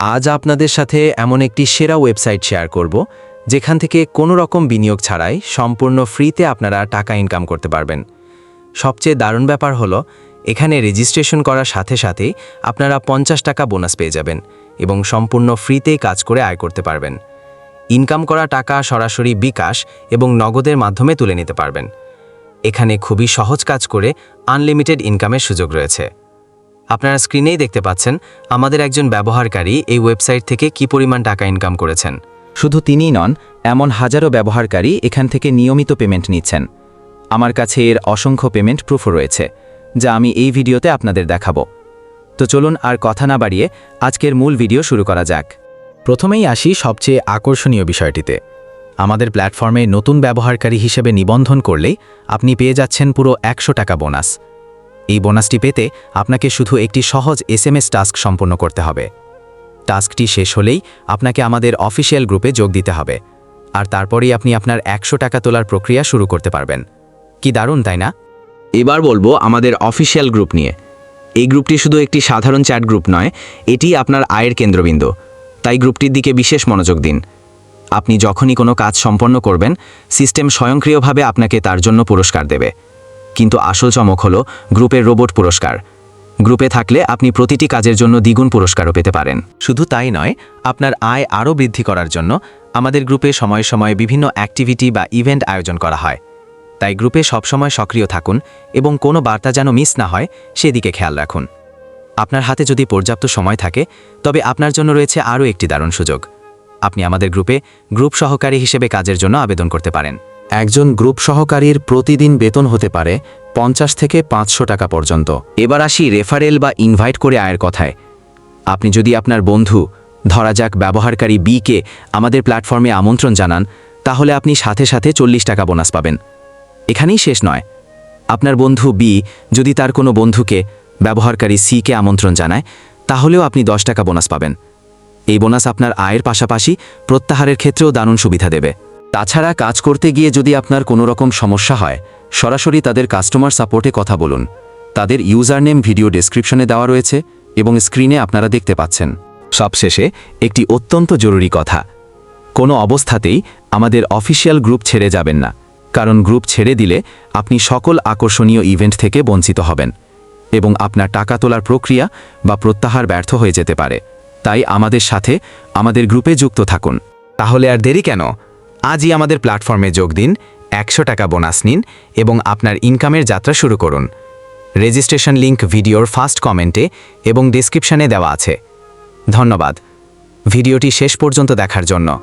আজ আপনাদের সাথে এমন একটি সেরা ওয়েবসাইট শেয়ার করব, যেখান থেকে কোনো রকম বিনিয়োগ ছাড়াই সম্পূর্ণ ফ্রিতে আপনারা টাকা ইনকাম করতে পারবেন। সবচেয়ে দারুণ ব্যাপার হলো, এখানে রেজিস্ট্রেশন করার সাথে সাথেই আপনারা পঞ্চাশ টাকা বোনাস পেয়ে যাবেন এবং সম্পূর্ণ ফ্রিতেই কাজ করে আয় করতে পারবেন। ইনকাম করা টাকা সরাসরি বিকাশ এবং নগদের মাধ্যমে তুলে নিতে পারবেন। এখানে খুবই সহজ কাজ করে আনলিমিটেড ইনকামের সুযোগ রয়েছে। আপনারা স্ক্রিনেই দেখতে পাচ্ছেন আমাদের একজন ব্যবহারকারী এই ওয়েবসাইট থেকে কি পরিমাণ টাকা ইনকাম করেছেন। শুধু তিনিই নন, এমন হাজারো ব্যবহারকারী এখান থেকে নিয়মিত পেমেন্ট নিচ্ছেন। আমার কাছে এর অসংখ্য পেমেন্ট প্রুফও রয়েছে, যা আমি এই ভিডিওতে আপনাদের দেখাবো। তো চলুন আর কথা না বাড়িয়ে আজকের মূল ভিডিও শুরু করা যাক। প্রথমেই আসি সবচেয়ে আকর্ষণীয় বিষয়টিতে। আমাদের প্ল্যাটফর্মে নতুন ব্যবহারকারী হিসেবে নিবন্ধন করলেই আপনি পেয়ে যাচ্ছেন পুরো একশো টাকা বোনাস। এই বোনাসটি পেতে আপনাকে শুধু একটি সহজ এসএমএস টাস্ক সম্পন্ন করতে হবে। টাস্কটি শেষ হলেই আপনাকে আমাদের অফিসিয়াল গ্রুপে যোগ দিতে হবে। আর তারপরেই আপনি আপনার একশো টাকা তোলার প্রক্রিয়া শুরু করতে পারবেন। কি দারুণ, তাই না? এবার বলব আমাদের অফিসিয়াল গ্রুপ নিয়ে। এই গ্রুপটি শুধু একটি সাধারণ চ্যাট গ্রুপ নয়, এটি আপনার আয়ের কেন্দ্রবিন্দু। তাই গ্রুপটির দিকে বিশেষ মনোযোগ দিন। আপনি যখনই কোনো কাজ সম্পন্ন করবেন, সিস্টেম স্বয়ংক্রিয়ভাবে আপনাকে তার জন্য পুরস্কার দেবে। কিন্তু আসল চমক হলো গ্রুপের রোবট পুরস্কার। গ্রুপে থাকলে আপনি প্রতিটি কাজের জন্য দ্বিগুণ পুরস্কারও পেতে পারেন। শুধু তাই নয়, আপনার আয় আরও বৃদ্ধি করার জন্য আমাদের গ্রুপে সময়ে সময়ে বিভিন্ন অ্যাক্টিভিটি বা ইভেন্ট আয়োজন করা হয়। তাই গ্রুপে সবসময় সক্রিয় থাকুন এবং কোনো বার্তা যেন মিস না হয়, সেদিকে খেয়াল রাখুন। আপনার হাতে যদি পর্যাপ্ত সময় থাকে, তবে আপনার জন্য রয়েছে আরও একটি দারুণ সুযোগ। আপনি আমাদের গ্রুপে গ্রুপ সহকারী হিসেবে কাজের জন্য আবেদন করতে পারেন। একজন গ্রুপ সহকারীর প্রতিদিন বেতন হতে পারে পঞ্চাশ থেকে পাঁচশো টাকা পর্যন্ত। এবার আসি রেফারেল বা ইনভাইট করে আয়ের কথায়। আপনি যদি আপনার বন্ধু, ধরা যাক ব্যবহারকারী বিকে আমাদের প্ল্যাটফর্মে আমন্ত্রণ জানান, তাহলে আপনি সাথে সাথে চল্লিশ টাকা বোনাস পাবেন। এখানেই শেষ নয়। আপনার বন্ধু বি যদি তার কোনো বন্ধুকে, ব্যবহারকারী সিকে আমন্ত্রণ জানায়, তাহলেও আপনি দশ টাকা বোনাস পাবেন। এই বোনাস আপনার আয়ের পাশাপাশি প্রত্যাহারের ক্ষেত্রেও দারুণ সুবিধা দেবে। তাছাড়া কাজ করতে গিয়ে যদি আপনার কোনো রকম সমস্যা হয়, সরাসরি তাদের কাস্টমার সাপোর্টে কথা বলুন। তাদের ইউজার নেম ভিডিও ডেসক্রিপশনে দেওয়া রয়েছে এবং স্ক্রিনে আপনারা দেখতে পাচ্ছেন। সবশেষে, একটি অত্যন্ত জরুরি কথা। কোনো অবস্থাতেই আমাদের অফিসিয়াল গ্রুপ ছেড়ে যাবেন না, কারণ গ্রুপ ছেড়ে দিলে আপনি সকল আকর্ষণীয় ইভেন্ট থেকে বঞ্চিত হবেন এবং আপনার টাকা তোলার প্রক্রিয়া বা প্রত্যাহার ব্যর্থ হয়ে যেতে পারে। তাই আমাদের সাথে আমাদের গ্রুপে যুক্ত থাকুন। তাহলে আর দেরি কেন? আজই আমাদের প্ল্যাটফর্মে যোগ দিন একশো টাকা বোনাস নিন এবং আপনার ইনকামের যাত্রা শুরু করুন। রেজিস্ট্রেশন লিংক ভিডিওর ফার্স্ট কমেন্টে এবং ডিসক্রিপশানে দেওয়া আছে। ধন্যবাদ। ভিডিওটি শেষ পর্যন্ত দেখার জন্য।